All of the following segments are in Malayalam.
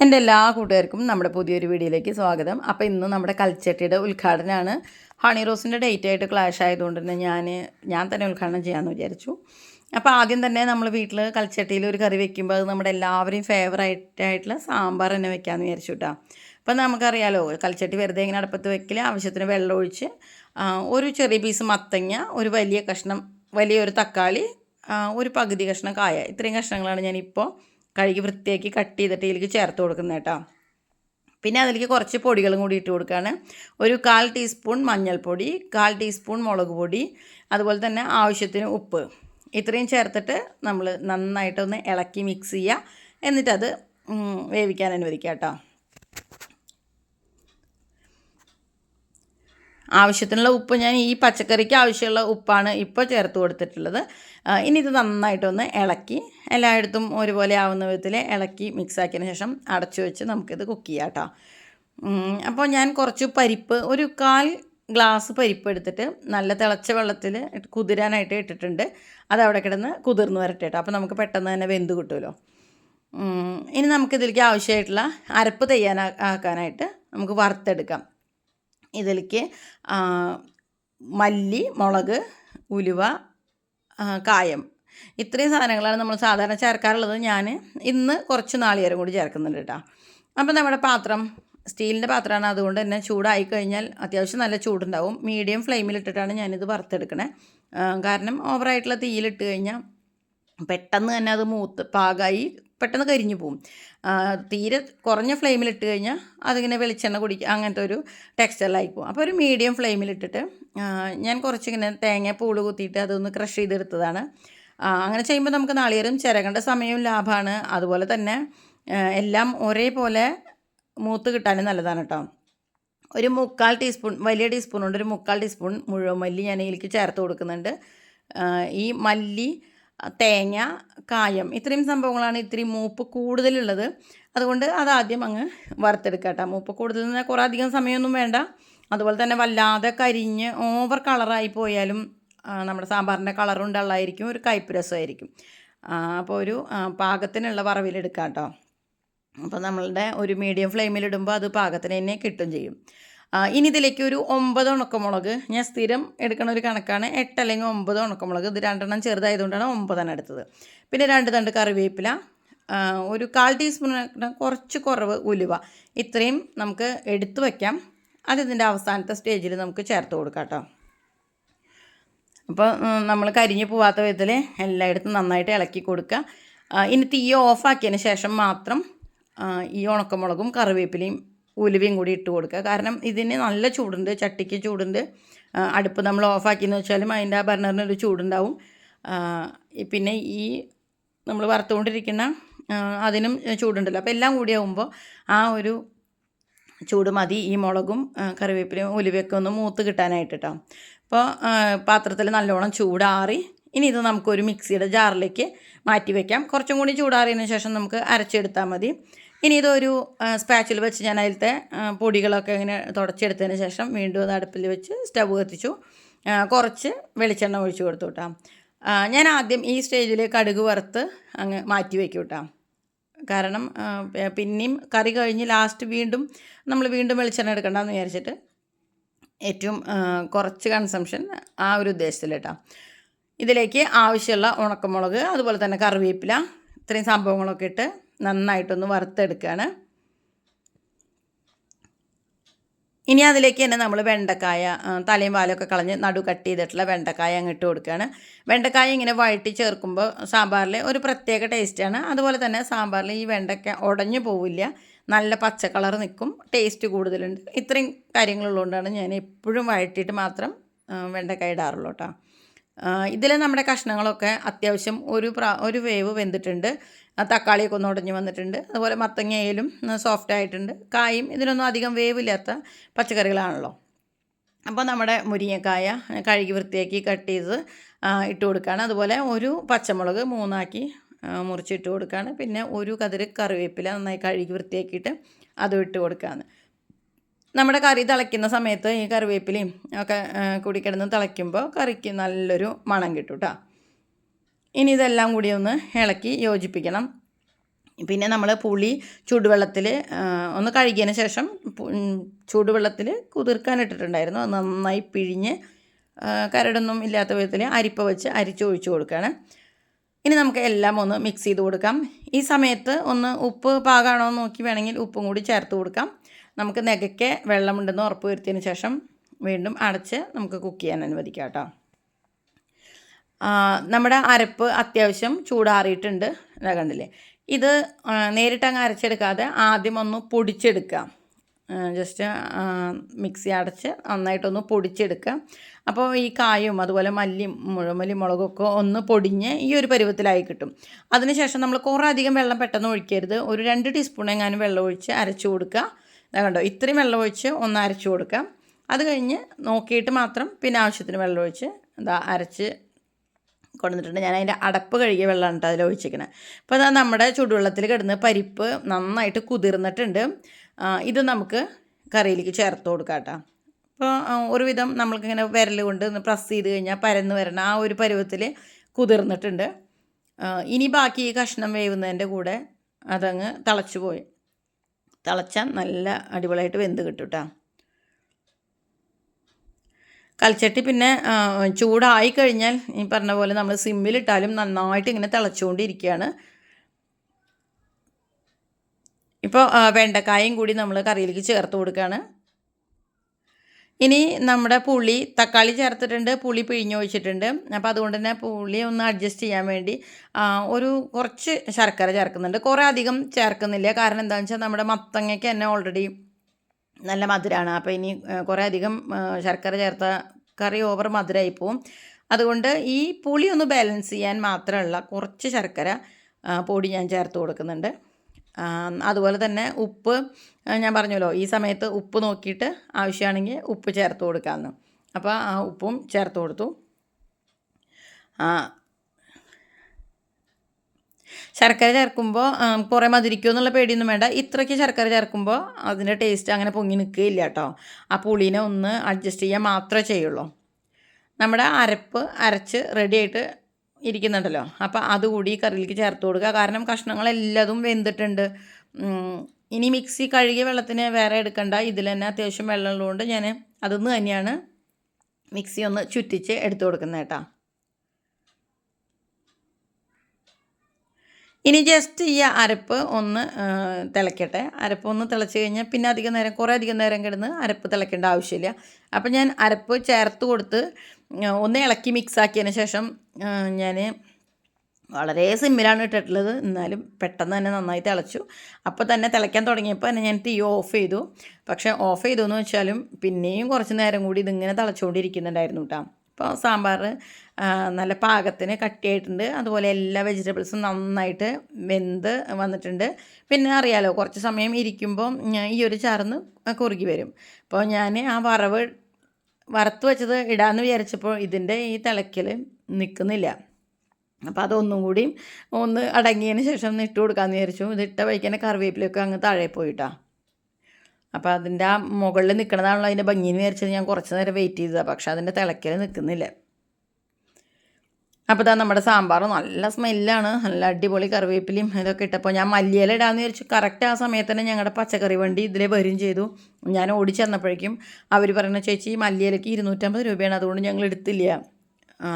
എന്റെ എല്ലാ കൂട്ടുകാർക്കും നമ്മുടെ പുതിയൊരു വീഡിയോയിലേക്ക് സ്വാഗതം. അപ്പോൾ ഇന്ന് നമ്മുടെ കൽച്ചട്ടിയുടെ ഉദ്ഘാടനമാണ്. ഹണി റോസിന്റെ ഡേറ്റ് ആയിട്ട് ക്ലാഷ് ആയതുകൊണ്ട് തന്നെ ഞാൻ ഞാൻ തന്നെ ഉദ്ഘാടനം ചെയ്യാമെന്ന് വിചാരിച്ചു. അപ്പോൾ ആദ്യം തന്നെ നമ്മൾ വീട്ടിൽ കൽച്ചട്ടിയിൽ ഒരു കറി വെക്കുമ്പോൾ അത് നമ്മുടെ എല്ലാവരെയും ഫേവറേറ്റ് ആയിട്ടുള്ള സാമ്പാർ തന്നെ വെക്കാമെന്ന് വിചാരിച്ചു കേട്ടോ. അപ്പം നമുക്കറിയാലോ കൽച്ചട്ടി വെറുതെ ഇങ്ങനെ അടുപ്പത്ത് വെക്കില്ല ആവശ്യത്തിന് വെള്ളം ഒഴിച്ച് ഒരു ചെറിയ പീസ് മത്തങ്ങ ഒരു വലിയ കഷ്ണം വലിയൊരു തക്കാളി ഒരു പകുതി കഷ്ണം കായ. ഇത്രയും കഷ്ണങ്ങളാണ് ഞാനിപ്പോൾ കഴുകി വൃത്തിയാക്കി കട്ട് ചെയ്തിട്ട് ഇതിലേക്ക് ചേർത്ത് കൊടുക്കുന്നത് കേട്ടോ. പിന്നെ അതിലേക്ക് കുറച്ച് പൊടികളും കൂടി ഇട്ട് കൊടുക്കുകയാണ്. ഒരു കാൽ ടീസ്പൂൺ മഞ്ഞൾപ്പൊടി കാൽ ടീസ്പൂൺ മുളക് പൊടി അതുപോലെ തന്നെ ആവശ്യത്തിന് ഉപ്പ്. ഇത്രയും ചേർത്തിട്ട് നമ്മൾ നന്നായിട്ടൊന്ന് ഇളക്കി മിക്സ് ചെയ്യുക. എന്നിട്ടത് വേവിക്കാൻ അനുവദിക്കുക കേട്ടോ. ആവശ്യത്തിനുള്ള ഉപ്പ് ഞാൻ ഈ പച്ചക്കറിക്ക് ആവശ്യമുള്ള ഉപ്പാണ് ഇപ്പോൾ ചേർത്ത് കൊടുത്തിട്ടുള്ളത്. ഇനി ഇത് നന്നായിട്ടൊന്ന് ഇളക്കി എല്ലായിടത്തും ഒരുപോലെ ആവുന്ന വിധത്തിൽ ഇളക്കി മിക്സ് ആക്കിയതിന് ശേഷം അടച്ചു വെച്ച് നമുക്കിത് കുക്ക് ചെയ്യാം കേട്ടോ അപ്പോൾ ഞാൻ കുറച്ച് പരിപ്പ് ഒരു കാൽ ഗ്ലാസ് പരിപ്പ് എടുത്തിട്ട് നല്ല തിളച്ച വെള്ളത്തിൽ കുതിരാനായിട്ട് ഇട്ടിട്ടുണ്ട്. അത് അവിടെ കിടന്ന് കുതിർന്ന് വരട്ടെ കേട്ടോ അപ്പോൾ നമുക്ക് പെട്ടെന്ന് തന്നെ വെന്ത് കിട്ടുമല്ലോ ഇനി നമുക്കിതിലേക്ക് ആവശ്യമായിട്ടുള്ള അരപ്പ് തയ്യാനാക്കാനായിട്ട് നമുക്ക് വറുത്തെടുക്കാം. ഇതിലേക്ക് മല്ലി മുളക് ഉലുവ കായം. ഇത്രയും സാധനങ്ങളാണ് നമ്മൾ സാധാരണ ചേർക്കാറുള്ളത്. ഞാൻ ഇന്ന് കുറച്ച് നാളികേരം കൂടി ചേർക്കുന്നുണ്ട് കേട്ടോ. അപ്പോൾ നമ്മുടെ പാത്രം സ്റ്റീലിന്റെ പാത്രമാണ്. അതുകൊണ്ട് തന്നെ ചൂടായി കഴിഞ്ഞാൽ അത്യാവശ്യം നല്ല ചൂടുണ്ടാവും. മീഡിയം ഫ്ലെയിമിലിട്ടിട്ടാണ് ഞാനിത് വറുത്തെടുക്കണേ. കാരണം ഓവറായിട്ടുള്ള തീയിലിട്ട് കഴിഞ്ഞാൽ പെട്ടെന്ന് തന്നെ അത് മൂത്ത് പാകമായി പെട്ടെന്ന് കരിഞ്ഞു പോവും. തീരെ കുറഞ്ഞ ഫ്ലെയിമിലിട്ട് കഴിഞ്ഞാൽ അതിങ്ങനെ വെളിച്ചെണ്ണ കുടിക്കുക അങ്ങനത്തെ ഒരു ടെക്സ്റ്റൈലായി പോകും അപ്പോൾ ഒരു മീഡിയം ഫ്ലെയിമിലിട്ടിട്ട് ഞാൻ കുറച്ചിങ്ങനെ തേങ്ങ പൂൾ കുത്തിയിട്ട് അതൊന്ന് ക്രഷ് ചെയ്തെടുത്തതാണ്. അങ്ങനെ ചെയ്യുമ്പോൾ നമുക്ക് നാളികേരം ചിരകേണ്ട സമയവും ലാഭമാണ് അതുപോലെ തന്നെ എല്ലാം ഒരേപോലെ മൂത്ത് കിട്ടാനും നല്ലതാണ് കേട്ടോ ഒരു മുക്കാൽ ടീസ്പൂൺ വലിയ ടീസ്പൂൺ ഉണ്ട്. ഒരു മുക്കാൽ ടീസ്പൂൺ മുഴുവൻ മല്ലി ഞാൻ ഇതിലേക്ക് ചേർത്ത് കൊടുക്കുന്നുണ്ട്. ഈ മല്ലി തേങ്ങ കായം ഇത്രയും സംഭവങ്ങളാണ് ഇത്തിരി മൂപ്പ് കൂടുതലുള്ളത്. അതുകൊണ്ട് അതാദ്യം അങ്ങ് വറുത്തെടുക്കുക മൂപ്പ് കൂടുതൽ നിന്ന് കുറേ അധികം സമയമൊന്നും വേണ്ട. അതുപോലെ തന്നെ വല്ലാതെ കരിഞ്ഞ് ഓവർ കളറായി പോയാലും നമ്മുടെ സാമ്പാറിന്റെ കളറും ഡള്ളായിരിക്കും ഒരു കയ്പ്പ് രസമായിരിക്കും. അപ്പോൾ ഒരു പാകത്തിനുള്ള വറവിലെടുക്കാം കേട്ടോ. അപ്പോൾ നമ്മളുടെ ഒരു മീഡിയം ഫ്ലെയിമിലിടുമ്പോൾ അത് പാകത്തിന് തന്നെ കിട്ടും ചെയ്യും. ഇനി ഇതിലേക്ക് ഒരു ഒമ്പത് ഉണക്കമുളക്. ഞാൻ സ്ഥിരം എടുക്കുന്ന ഒരു കണക്കാണ് എട്ട് അല്ലെങ്കിൽ ഒമ്പത് ഉണക്കമുളക്. ഇത് രണ്ടെണ്ണം ചെറുതായതുകൊണ്ടാണ് ഒമ്പതെണ്ണം എടുത്തത്. പിന്നെ രണ്ട് തണ്ട് കറിവേപ്പില ഒരു കാൽ ടീസ്പൂണിന് കുറച്ച് കുറവ് ഉലുവ. ഇത്രയും നമുക്ക് എടുത്തു വയ്ക്കാം. അത് ഇതിന്റെ അവസാനത്തെ സ്റ്റേജിൽ നമുക്ക് ചേർത്ത് കൊടുക്കാം കേട്ടോ. അപ്പോൾ നമ്മൾ കരിഞ്ഞു പോവാത്ത വിധത്തിൽ എല്ലായിടത്തും നന്നായിട്ട് ഇളക്കി കൊടുക്കുക. ഇനി തീ ഓഫാക്കിയതിന് ശേഷം മാത്രം ഈ ഉണക്കമുളകും കറിവേപ്പിലയും ഉലുവയും കൂടി ഇട്ട് കൊടുക്കുക. കാരണം ഇതിന് നല്ല ചൂടുണ്ട് ചട്ടിക്ക് ചൂടുണ്ട്. അടുപ്പ് നമ്മൾ ഓഫാക്കിയെന്ന് വെച്ചാലും അതിന്റെ ആ ബർണറിന് ഒരു ചൂടുണ്ടാവും. പിന്നെ ഈ നമ്മൾ വറുത്തുകൊണ്ടിരിക്കുന്ന അതിനും ചൂടുണ്ടല്ലോ. അപ്പോൾ എല്ലാം കൂടി ആകുമ്പോൾ ആ ഒരു ചൂട് മതി. ഈ മുളകും കറിവേപ്പിലും കറിവേപ്പിലയും ഉലുവയൊക്കെ ഒന്ന് മൂത്ത് കിട്ടാനായിട്ട് കേട്ടോ അപ്പോൾ പാത്രത്തിൽ നല്ലോണം ചൂടാറി ഇനി ഇത് നമുക്കൊരു മിക്സിയുടെ ജാറിലേക്ക് മാറ്റി വയ്ക്കാം കുറച്ചും കൂടി ചൂടാറിയതിന് ശേഷം നമുക്ക് അരച്ചെടുത്താൽ മതി. ഇനി ഇതൊരു സ്പാച്ചിൽ വെച്ച് ഞാൻ അതിലത്തെ പൊടികളൊക്കെ ഇങ്ങനെ തുടച്ചെടുത്തതിന് ശേഷം വീണ്ടും അത് അടുപ്പിൽ വെച്ച് സ്റ്റവ് കത്തിച്ചു. കുറച്ച് വെളിച്ചെണ്ണ ഒഴിച്ചു കൊടുത്തു കേട്ടോ ഞാൻ ആദ്യം ഈ സ്റ്റേജിൽ കടുക് വറുത്ത് അങ്ങ് മാറ്റി വയ്ക്കും കേട്ടോ കാരണം പിന്നെയും കറി കഴിഞ്ഞ് ലാസ്റ്റ് വീണ്ടും നമ്മൾ വീണ്ടും വെളിച്ചെണ്ണ എടുക്കണ്ടെന്ന് വിചാരിച്ചിട്ട് ഏറ്റവും കുറച്ച് കൺസംഷൻ ആ ഒരു ഉദ്ദേശത്തിൽ കേട്ടോ ഇതിലേക്ക് ആവശ്യമുള്ള ഉണക്കമുളക് അതുപോലെ തന്നെ കറിവേപ്പില ഇത്രയും സംഭവങ്ങളൊക്കെ ഇട്ട് നന്നായിട്ടൊന്ന് വറുത്തെടുക്കുകയാണ് ഇനി അതിലേക്ക് തന്നെ നമ്മൾ വെണ്ടക്കായ തലയും പാലൊക്കെ കളഞ്ഞ് നടു കട്ട് ചെയ്തിട്ടുള്ള വെണ്ടക്കായ അങ്ങ് ഇട്ട് കൊടുക്കുകയാണ് വെണ്ടക്കായ ഇങ്ങനെ വഴറ്റി ചേർക്കുമ്പോൾ സാമ്പാറിൽ ഒരു പ്രത്യേക ടേസ്റ്റാണ് അതുപോലെ തന്നെ സാമ്പാറിൽ ഈ വെണ്ടക്ക ഉടഞ്ഞു പോവില്ല. നല്ല പച്ച കളർ നിൽക്കും. ടേസ്റ്റ് കൂടുതലുണ്ട്. ഇത്രയും കാര്യങ്ങളുള്ളതുകൊണ്ടാണ് ഞാൻ എപ്പോഴും വഴറ്റിയിട്ട് മാത്രം വെണ്ടക്കായ ഇടാറുള്ളൂ കേട്ടോ. ഇതിൽ നമ്മുടെ കഷ്ണങ്ങളൊക്കെ അത്യാവശ്യം ഒരു പ്രാ ഒരു വേവ് വെന്തിട്ടുണ്ട്. തക്കാളിയൊക്കെ ഒന്ന് ഉടഞ്ഞു വന്നിട്ടുണ്ട്. അതുപോലെ മത്തങ്ങയിലും സോഫ്റ്റ് ആയിട്ടുണ്ട്. കായും ഇതിനൊന്നും അധികം വേവില്ലാത്ത പച്ചക്കറികളാണല്ലോ. അപ്പോൾ നമ്മുടെ മുരിങ്ങക്കായ കഴുകി വൃത്തിയാക്കി കട്ട് ചെയ്ത് ഇട്ട് കൊടുക്കുകയാണ് അതുപോലെ ഒരു പച്ചമുളക് മൂന്നാക്കി മുറിച്ചിട്ട് കൊടുക്കുകയാണ് പിന്നെ ഒരു കതിര് കറിവേപ്പില നന്നായി കഴുകി വൃത്തിയാക്കിയിട്ട് അതും ഇട്ട് കൊടുക്കുകയാണ് നമ്മുടെ കറി തിളയ്ക്കുന്ന സമയത്ത് ഈ കറിവേപ്പിലയും ഒക്കെ കൂടി കിടന്ന് തിളയ്ക്കുമ്പോൾ കറിക്ക് നല്ലൊരു മണം കിട്ടും കേട്ടോ ഇനി ഇതെല്ലാം കൂടി ഒന്ന് ഇളക്കി യോജിപ്പിക്കണം. പിന്നെ നമ്മൾ പുളി ചൂടുവെള്ളത്തിൽ ഒന്ന് കഴുകിയതിന് ശേഷം ചൂടുവെള്ളത്തിൽ കുതിർക്കാൻ ഇട്ടിട്ടുണ്ടായിരുന്നു. അത് നന്നായി പിഴിഞ്ഞ് കരടൊന്നും ഇല്ലാത്ത വിധത്തിൽ അരിപ്പ വെച്ച് അരിച്ചൊഴിച്ച് കൊടുക്കുകയാണ് ഇനി നമുക്ക് എല്ലാം ഒന്ന് മിക്സ് ചെയ്ത് കൊടുക്കാം. ഈ സമയത്ത് ഒന്ന് ഉപ്പ് പാകമാണോ എന്ന് നോക്കി വേണമെങ്കിൽ ഉപ്പും കൂടി ചേർത്ത് കൊടുക്കാം. നമുക്ക് നെകയ്ക്ക് വെള്ളമുണ്ടെന്ന് ഉറപ്പ് വരുത്തിയതിന് ശേഷം വീണ്ടും അടച്ച് നമുക്ക് കുക്ക് ചെയ്യാൻ അനുവദിക്കാം കേട്ടോ. നമ്മുടെ അരപ്പ് അത്യാവശ്യം ചൂടാറിയിട്ടുണ്ട്. കണ്ടില്ലേ? ഇത് നേരിട്ട് അങ്ങ് അരച്ചെടുക്കാതെ ആദ്യം ഒന്ന് പൊടിച്ചെടുക്കാം ജസ്റ്റ് മിക്സി അടച്ച് നന്നായിട്ടൊന്ന് പൊടിച്ചെടുക്കുക. അപ്പോൾ ഈ കായും അതുപോലെ മല്ലി മുഴമല്ലി മുളകൊക്കെ ഒന്ന് പൊടിഞ്ഞ് ഈ ഒരു പരുവത്തിലായി കിട്ടും. അതിനുശേഷം നമ്മൾ കുറേ അധികം വെള്ളം പെട്ടെന്ന് ഒഴിക്കരുത്. ഒരു രണ്ട് ടീസ്പൂൺ എങ്ങാനും വെള്ളം ഒഴിച്ച് അരച്ചു കൊടുക്കുക. കണ്ടോ ഇത്രയും വെള്ളം ഒഴിച്ച് ഒന്ന് അരച്ചു കൊടുക്കാം. അത് കഴിഞ്ഞ് നോക്കിയിട്ട് മാത്രം പിന്നെ ആവശ്യത്തിന് വെള്ളം ഒഴിച്ച് എന്താ അരച്ച് കൊണ്ടുവന്നിട്ടുണ്ട് ഞാൻ അതിന്റെ അടപ്പ് കഴുകിയ വെള്ളമാണ് കേട്ടോ അതിൽ ഒഴിച്ചിരിക്കുന്നത് അപ്പോൾ അതാ നമ്മുടെ ചൂടുവെള്ളത്തിൽ കിടന്ന് പരിപ്പ് നന്നായിട്ട് കുതിർന്നിട്ടുണ്ട്. ഇത് നമുക്ക് കറിയിലേക്ക് ചേർത്ത് കൊടുക്കാം കേട്ടോ. അപ്പോൾ ഒരുവിധം നമ്മൾക്കിങ്ങനെ വിരൽ കൊണ്ട് ഒന്ന് പ്രസ് ചെയ്ത് കഴിഞ്ഞാൽ പരന്ന് വരണം ആ ഒരു പരുവത്തിൽ കുതിർന്നിട്ടുണ്ട്. ഇനി ബാക്കി ഈ കഷ്ണം വേവുന്നതിന്റെ കൂടെ അതങ്ങ് തിളച്ചു പോയി. തിളച്ചാൽ നല്ല അടിപൊളിയായിട്ട് വെന്ത് കിട്ടും കേട്ടോ കൽച്ചട്ടി പിന്നെ ചൂടായി കഴിഞ്ഞാൽ ഈ പറഞ്ഞ പോലെ നമ്മൾ സിമ്മിലിട്ടാലും നന്നായിട്ട് ഇങ്ങനെ തിളച്ചുകൊണ്ടിരിക്കുകയാണ്. ഇപ്പോൾ വെണ്ടക്കായും കൂടി നമ്മൾ കറിയിലേക്ക് ചേർത്ത് കൊടുക്കുകയാണ്. ഇനി നമ്മുടെ പുളി തക്കാളി ചേർത്തിട്ടുണ്ട് പുളി പിഴിഞ്ഞൊഴിച്ചിട്ടുണ്ട് അപ്പോൾ അതുകൊണ്ട് തന്നെ പുളി ഒന്ന് അഡ്ജസ്റ്റ് ചെയ്യാൻ വേണ്ടി ഒരു കുറച്ച് ശർക്കര ചേർക്കുന്നുണ്ട്. കുറേ അധികം ചേർക്കുന്നില്ല. കാരണം എന്താണെന്ന് വെച്ചാൽ നമ്മുടെ മത്തങ്ങയ്ക്ക് തന്നെ ഓൾറെഡി നല്ല മധുരമാണ് അപ്പോൾ ഇനി കുറേ അധികം ശർക്കര ചേർത്ത കറി ഓവർ മധുരമായി പോവും. അതുകൊണ്ട് ഈ പുളി ഒന്ന് ബാലൻസ് ചെയ്യാൻ മാത്രമുള്ള കുറച്ച് ശർക്കര പൊടി ഞാൻ ചേർത്ത് കൊടുക്കുന്നുണ്ട്. അതുപോലെ തന്നെ ഉപ്പ് ഞാൻ പറഞ്ഞല്ലോ ഈ സമയത്ത് ഉപ്പ് നോക്കിയിട്ട് ആവശ്യമാണെങ്കിൽ ഉപ്പ് ചേർത്ത് കൊടുക്കാമെന്ന്. അപ്പോൾ ആ ഉപ്പും ചേർത്ത് കൊടുത്തു. ശർക്കര ചേർക്കുമ്പോൾ കുറേ മധുരിക്കുമോ എന്നുള്ള പേടിയൊന്നും വേണ്ട. ഇത്രയ്ക്ക് ശർക്കര ചേർക്കുമ്പോൾ അതിന്റെ ടേസ്റ്റ് അങ്ങനെ പൊങ്ങി നിൽക്കുകയില്ല കേട്ടോ. ആ പുളീനെ ഒന്ന് അഡ്ജസ്റ്റ് ചെയ്യാൻ മാത്രമേ ചെയ്യുള്ളൂ. നമ്മുടെ അരപ്പ് അരച്ച് റെഡി ആയിട്ട് ഇരിക്കുന്നുണ്ടല്ലോ. അപ്പോൾ അതുകൂടി കറിയിലേക്ക് ചേർത്ത് കൊടുക്കുക. കാരണം കഷ്ണങ്ങളെല്ലതും വെന്തിട്ടുണ്ട്. ഇനി മിക്സി കഴുകിയ വെള്ളത്തിന് വേറെ എടുക്കണ്ട. ഇതിൽ തന്നെ അത്യാവശ്യം വെള്ളമുള്ളതുകൊണ്ട് ഞാൻ നിന്ന് തന്നെയാണ് മിക്സി ഒന്ന് ചുറ്റിച്ച് എടുത്തു കൊടുക്കുന്നത് കേട്ടോ. ഇനി ജസ്റ്റ് ഈ അരപ്പ് ഒന്ന് തിളയ്ക്കട്ടെ അരപ്പ് ഒന്ന് തിളച്ച് കഴിഞ്ഞാൽ പിന്നെ അധികം നേരം കുറേ അധികം നേരം കിടന്ന് അരപ്പ് തിളയ്ക്കേണ്ട ആവശ്യമില്ല. അപ്പം ഞാൻ അരപ്പ് ചേർത്ത് കൊടുത്ത് ഒന്ന് ഇളക്കി മിക്സാക്കിയതിന് ശേഷം ഞാൻ വളരെ സിമ്മിലാണ് ഇട്ടിട്ടുള്ളത്. എന്നാലും പെട്ടെന്ന് തന്നെ നന്നായി തിളച്ചു. അപ്പോൾ തന്നെ തിളയ്ക്കാൻ തുടങ്ങിയപ്പോൾ തന്നെ ഞാൻ തീ ഓഫ് ചെയ്തു. പക്ഷേ ഓഫ് ചെയ്തു എന്ന് വെച്ചാലും പിന്നെയും കുറച്ച് നേരം കൂടി ഇതിങ്ങനെ തിളച്ചുകൊണ്ടിരിക്കുന്നുണ്ടായിരുന്നു കേട്ടോ അപ്പോൾ സാമ്പാർ നല്ല പാകത്തിന് കട്ടിയായിട്ടുണ്ട്. അതുപോലെ എല്ലാ വെജിറ്റബിൾസും നന്നായിട്ട് വെന്ത് വന്നിട്ടുണ്ട്. പിന്നെ അറിയാലോ കുറച്ച് സമയം ഇരിക്കുമ്പോൾ ഈ ഒരു ചാർന്ന് കുറുകി വരും. അപ്പോൾ ഞാൻ ആ വറവ് വറുത്ത് വെച്ചത് ഇടാമെന്ന് വിചാരിച്ചപ്പോൾ ഇതിന്റെ ഈ തിളയ്ക്കൽ നിൽക്കുന്നില്ല. അപ്പോൾ അതൊന്നും കൂടി ഒന്ന് അടങ്ങിയതിന് ശേഷം ഒന്ന് ഇട്ട് കൊടുക്കാമെന്ന് വിചാരിച്ചു. ഇത് ഇട്ട വഴിക്കന്നെ കറിവേപ്പിലൊക്കെ അങ്ങ് താഴെ പോയിട്ടാ. അപ്പോൾ അതിന്റെ ആ മുകളിൽ നിൽക്കണതാണല്ലോ അതിന്റെ ഭംഗിന്ന് വിചാരിച്ചത്. ഞാൻ കുറച്ച് നേരം വെയിറ്റ് ചെയ്തതാണ് പക്ഷേ അതിന്റെ തിളയ്ക്കൽ നിൽക്കുന്നില്ല അപ്പോൾ ഇതാ നമ്മുടെ സാമ്പാർ നല്ല സ്മെല്ലാണ് നല്ല അടിപൊളി കറിവേപ്പിലയും ഇതൊക്കെ ഇട്ടപ്പോൾ ഞാൻ മല്ലിയില ഇടാന്ന് വിചാരിച്ചു. കറക്റ്റ് ആ സമയത്ത് തന്നെ ഞങ്ങളുടെ പച്ചക്കറി വണ്ടി ഇതിലെ വരും ചെയ്തു. ഞാൻ ഓടി ചെന്നപ്പോഴേക്കും അവർ പറയുന്ന ചേച്ചി മല്ലിയിലയ്ക്ക് ഇരുന്നൂറ്റമ്പത് രൂപയാണ്. അതുകൊണ്ട് ഞങ്ങൾ എടുത്തില്ല.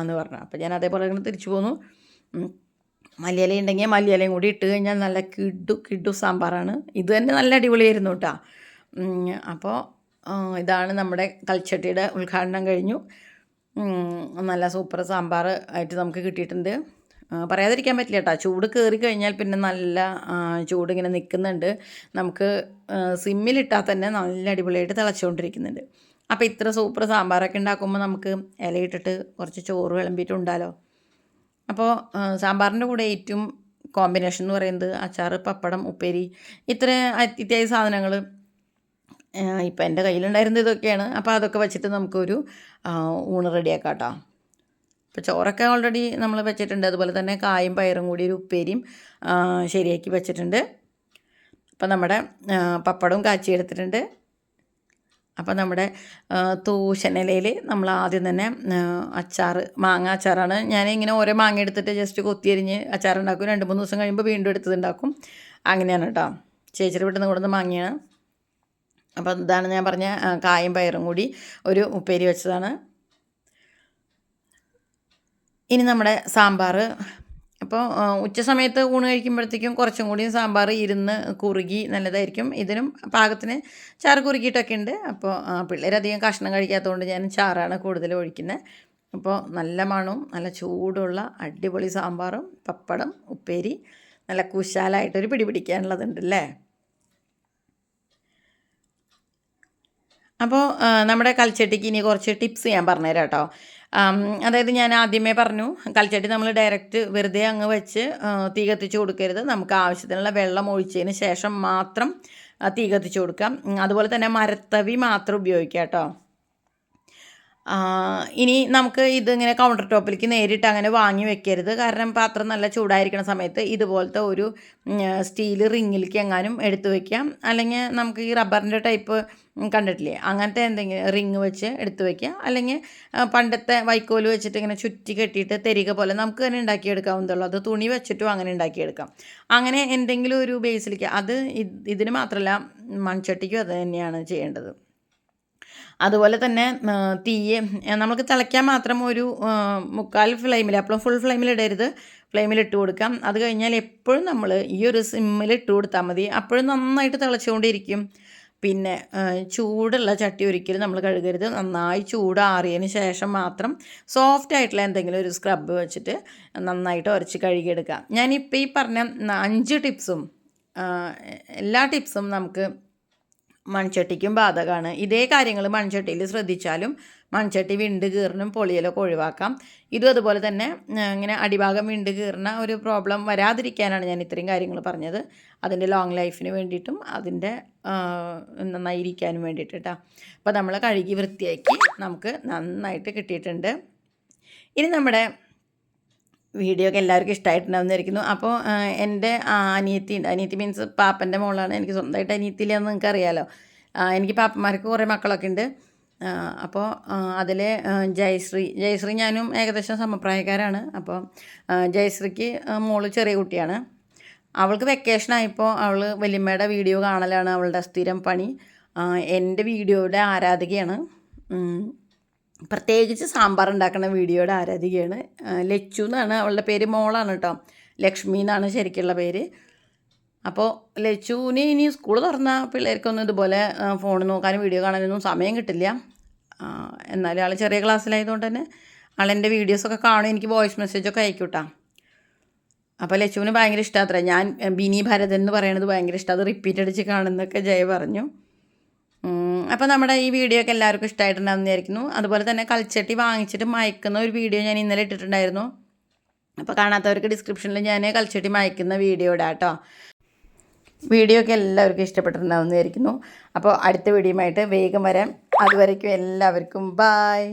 എന്ന് പറഞ്ഞു. അപ്പോൾ ഞാൻ അതേപോലെ തന്നെ തിരിച്ചു പോന്നു. മല്ലിയില ഉണ്ടെങ്കിൽ മല്ലിയിലയും കൂടി ഇട്ട് കഴിഞ്ഞാൽ നല്ല കിഡു കിഡു സാമ്പാറാണ്. ഇത് തന്നെ നല്ല അടിപൊളിയായിരുന്നു കേട്ടോ. അപ്പോൾ ഇതാണ് നമ്മുടെ കൽച്ചട്ടിയുടെ ഉദ്ഘാടനം കഴിഞ്ഞു. നല്ല സൂപ്പർ സാമ്പാർ ആയിട്ട് നമുക്ക് കിട്ടിയിട്ടുണ്ട്. പറയാതിരിക്കാൻ പറ്റില്ല കേട്ടോ ചൂട് കയറി കഴിഞ്ഞാൽ പിന്നെ നല്ല ചൂട് ഇങ്ങനെ നിൽക്കുന്നുണ്ട് നമുക്ക് സിമ്മിലിട്ടാൽ തന്നെ നല്ല അടിപൊളിയായിട്ട് തിളച്ചുകൊണ്ടിരിക്കുന്നുണ്ട് അപ്പോൾ ഇത്ര സൂപ്പർ സാമ്പാറൊക്കെ ഉണ്ടാക്കുമ്പോൾ നമുക്ക് ഇലയിട്ടിട്ട് കുറച്ച് ചോറ് വിളമ്പിയിട്ട് ഉണ്ടാലോ അപ്പോൾ സാമ്പാറിന്റെ കൂടെ ഏറ്റവും കോമ്പിനേഷൻ എന്ന് പറയുന്നത് അച്ചാർ പപ്പടം ഉപ്പേരി ഇത്ര ഇത്യാദി സാധനങ്ങൾ ഇപ്പം എന്റെ കയ്യിലുണ്ടായിരുന്നത് ഇതൊക്കെയാണ്. അപ്പോൾ അതൊക്കെ വെച്ചിട്ട് നമുക്കൊരു ഊണ് റെഡിയാക്കാം കേട്ടോ. ഇപ്പോൾ ചോറൊക്കെ ഓൾറെഡി നമ്മൾ വെച്ചിട്ടുണ്ട്. അതുപോലെ തന്നെ കായും പയറും കൂടി ഒരു ഉപ്പേരിയും ശരിയാക്കി വെച്ചിട്ടുണ്ട്. അപ്പം നമ്മുടെ പപ്പടവും കാച്ചി എടുത്തിട്ടുണ്ട്. അപ്പോൾ നമ്മുടെ തൂശനിലയിൽ നമ്മൾ ആദ്യം തന്നെ അച്ചാർ മാങ്ങ അച്ചാറാണ്. ഞാൻ ഇങ്ങനെ ഓരോ മാങ്ങ എടുത്തിട്ട് ജസ്റ്റ് കൊത്തിയരിഞ്ഞ് അച്ചാറുണ്ടാക്കും. രണ്ട് മൂന്ന് ദിവസം കഴിയുമ്പോൾ വീണ്ടും എടുത്തത് ഉണ്ടാക്കും അങ്ങനെയാണ് കേട്ടോ. ചേച്ചിയുടെ വീട്ടിൽ നിന്ന് കൊടുന്ന് വാങ്ങിയാണ് അപ്പോൾ ഇതാണ് ഞാൻ പറഞ്ഞ കായും പയറും കൂടി ഒരു ഉപ്പേരി വെച്ചതാണ്. ഇനി നമ്മുടെ സാമ്പാർ. അപ്പോൾ ഉച്ച സമയത്ത് ഊണ് കഴിക്കുമ്പോഴത്തേക്കും കുറച്ചും കൂടി സാമ്പാർ ഇരുന്ന് കുറുകി നല്ലതായിരിക്കും. ഇതിനും പാകത്തിന് ചാറ് കുറുകിയിട്ടൊക്കെ ഉണ്ട്. അപ്പോൾ പിള്ളേരധികം കഷ്ണം കഴിക്കാത്തതുകൊണ്ട് ഞാൻ ചാറാണ് കൂടുതൽ ഒഴിക്കുന്നത്. അപ്പോൾ നല്ല മണവും നല്ല ചൂടുള്ള അടിപൊളി സാമ്പാറും പപ്പടം ഉപ്പേരി നല്ല കുശാലായിട്ടൊരു പിടി പിടിക്കാനുള്ളതുണ്ട് അപ്പോൾ നമ്മുടെ കൽച്ചട്ടിക്ക് ഇനി കുറച്ച് ടിപ്സ് ഞാൻ പറഞ്ഞുതരാം കേട്ടോ അതായത് ഞാൻ ആദ്യമേ പറഞ്ഞു കൽച്ചട്ടി നമ്മൾ ഡയറക്റ്റ് വെറുതെ അങ്ങ് വെച്ച് തീ കത്തിച്ച് കൊടുക്കരുത്. നമുക്ക് ആവശ്യത്തിനുള്ള വെള്ളം ഒഴിച്ചതിന് ശേഷം മാത്രം തീ കത്തിച്ച് കൊടുക്കാം. അതുപോലെ തന്നെ മരത്തവി മാത്രം ഉപയോഗിക്കാം കേട്ടോ. ഇനി നമുക്ക് ഇതിങ്ങനെ കൗണ്ടർ ടോപ്പിലേക്ക് നേരിട്ട് അങ്ങനെ വാങ്ങി വെക്കരുത്. കാരണം പാത്രം നല്ല ചൂടായിരിക്കുന്ന സമയത്ത് ഇതുപോലത്തെ ഒരു സ്റ്റീൽ റിങ്ങിലേക്ക് എങ്ങാനും എടുത്തു വയ്ക്കാം അല്ലെങ്കിൽ നമുക്ക് ഈ റബ്ബറിന്റെ ടൈപ്പ് കണ്ടിട്ടില്ലേ? അങ്ങനത്തെ എന്തെങ്കിലും റിങ് വെച്ച് എടുത്തു വയ്ക്കുക അല്ലെങ്കിൽ പണ്ടത്തെ വൈക്കോൽ വെച്ചിട്ട് ഇങ്ങനെ ചുറ്റി കെട്ടിയിട്ട് തരിക പോലെ നമുക്ക് തന്നെ ഉണ്ടാക്കിയെടുക്കാവുന്നതുള്ളൂ അത് തുണി വെച്ചിട്ടും അങ്ങനെ ഉണ്ടാക്കിയെടുക്കാം. അങ്ങനെ എന്തെങ്കിലും ഒരു ബേസിലേക്ക് അത് ഇത് ഇതിന് മാത്രമല്ല മൺചട്ടിക്കും അത് തന്നെയാണ് ചെയ്യേണ്ടത്. അതുപോലെ തന്നെ തീയെ നമുക്ക് തിളയ്ക്കാൻ മാത്രം ഒരു മുക്കാൽ ഫ്ലെയിമിൽ അപ്പോഴും ഫുൾ ഫ്ലെയിമിൽ ഇടരുത്. ഫ്ലെയിമിൽ ഇട്ട് കൊടുക്കാം. അത് കഴിഞ്ഞാൽ എപ്പോഴും നമ്മൾ ഈ ഒരു സിമ്മിൽ ഇട്ട് കൊടുത്താൽ മതി. അപ്പോഴും നന്നായിട്ട് തിളച്ചുകൊണ്ടിരിക്കും. പിന്നെ ചൂടുള്ള ചട്ടി ഒരിക്കലും നമ്മൾ കഴുകരുത്. നന്നായി ചൂടാറിയതിന് ശേഷം മാത്രം സോഫ്റ്റ് ആയിട്ടുള്ള എന്തെങ്കിലും ഒരു സ്ക്രബ് വെച്ചിട്ട് നന്നായിട്ട് ഉരച്ച് കഴുകിയെടുക്കാം. ഞാനിപ്പോൾ ഈ പറഞ്ഞ അഞ്ച് ടിപ്സും എല്ലാ ടിപ്സും നമുക്ക് മൺചട്ടിക്കും ബാധകമാണ് ഇതേ കാര്യങ്ങൾ മൺചട്ടിയിൽ ശ്രദ്ധിച്ചാലും മൺചട്ടി വിണ്ട് കീറിനും പൊളിയലൊക്കെ ഒഴിവാക്കാം. ഇതും അതുപോലെ തന്നെ ഇങ്ങനെ അടിഭാഗം വിണ്ട് കീറുന്ന ഒരു പ്രോബ്ലം വരാതിരിക്കാനാണ് ഞാൻ ഇത്രയും കാര്യങ്ങൾ പറഞ്ഞത്. അതിന്റെ ലോങ് ലൈഫിന് വേണ്ടിയിട്ടും അതിന്റെ നന്നായി ഇരിക്കാനും വേണ്ടിയിട്ട് കേട്ടോ അപ്പോൾ നമ്മൾ കഴുകി വൃത്തിയാക്കി നമുക്ക് നന്നായിട്ട് കിട്ടിയിട്ടുണ്ട്. ഇനി നമ്മുടെ വീഡിയോ ഒക്കെ എല്ലാവർക്കും ഇഷ്ടമായിട്ടുണ്ടാവും വിചാരിക്കുന്നു അപ്പോൾ എന്റെ അനിയത്തി ഉണ്ട് അനിയത്തി മീൻസ് പാപ്പന്റെ മോളാണ്. എനിക്ക് സ്വന്തമായിട്ട് അനിയത്തിയില്ലെന്ന് നിങ്ങൾക്ക് അറിയാലോ. എനിക്ക് പാപ്പന്മാർക്ക് കുറേ മക്കളൊക്കെ ഉണ്ട്. അപ്പോൾ അതിൽ ജയശ്രീ ജയശ്രീ ഞാനും ഏകദേശം സമപ്രായക്കാരാണ്. അപ്പോൾ ജയശ്രീക്ക് മോൾ ചെറിയ കുട്ടിയാണ്. അവൾക്ക് വെക്കേഷൻ ആയപ്പോൾ അവൾ വലിയമ്മയുടെ വീഡിയോ കാണലാണ് അവളുടെ സ്ഥിരം പണി. എന്റെ വീഡിയോയുടെ ആരാധികയാണ്. പ്രത്യേകിച്ച് സാമ്പാർ ഉണ്ടാക്കുന്ന വീഡിയോയുടെ ആരാധികയാണ്. ലച്ചു എന്നാണ് അവളുടെ പേര് മോളാണ് കേട്ടോ. ലക്ഷ്മി എന്നാണ് ശരിക്കുള്ള പേര്. അപ്പോൾ ലച്ചുവിന് ഇനി സ്കൂൾ തുറന്ന പിള്ളേർക്കൊന്നും ഇതുപോലെ ഫോൺ നോക്കാനും വീഡിയോ കാണാനൊന്നും സമയം കിട്ടില്ല. എന്നാലും ആൾ ചെറിയ ക്ലാസ്സിലായതുകൊണ്ട് തന്നെ ആളെന്റെ വീഡിയോസൊക്കെ കാണും. എനിക്ക് വോയിസ് മെസ്സേജൊക്കെ അയക്കൂട്ടാ കേട്ടോ അപ്പോൾ ലച്ചുവിന് ഭയങ്കര ഇഷ്ടമാത്ര ഞാൻ ബിനി ഭരതൻ എന്ന് പറയണത് ഭയങ്കര ഇഷ്ടം. അത് റിപ്പീറ്റ് അടിച്ച് കാണുന്നൊക്കെ ജയ പറഞ്ഞു. അപ്പോൾ നമ്മുടെ ഈ വീഡിയോ ഒക്കെ എല്ലാവർക്കും ഇഷ്ടമായിട്ടുണ്ടാകുന്ന വിചാരിക്കുന്നു. അതുപോലെ തന്നെ കൽച്ചട്ടി വാങ്ങിച്ചിട്ട് മയക്കുന്ന ഒരു വീഡിയോ ഞാൻ ഇന്നലെ ഇട്ടിട്ടുണ്ടായിരുന്നു. അപ്പോൾ കാണാത്തവർക്ക് ഡിസ്ക്രിപ്ഷനിൽ ഞാൻ കൽച്ചട്ടി മയക്കുന്ന വീഡിയോ ഇടാം കേട്ടോ. വീഡിയോ ഒക്കെ എല്ലാവർക്കും ഇഷ്ടപ്പെട്ടിട്ടുണ്ടാവുമെന്ന് വിചാരിക്കുന്നു. അപ്പോൾ അടുത്ത വീഡിയോയുമായിട്ട് വേഗം വരാം. അതുവരയ്ക്കും എല്ലാവർക്കും ബായ്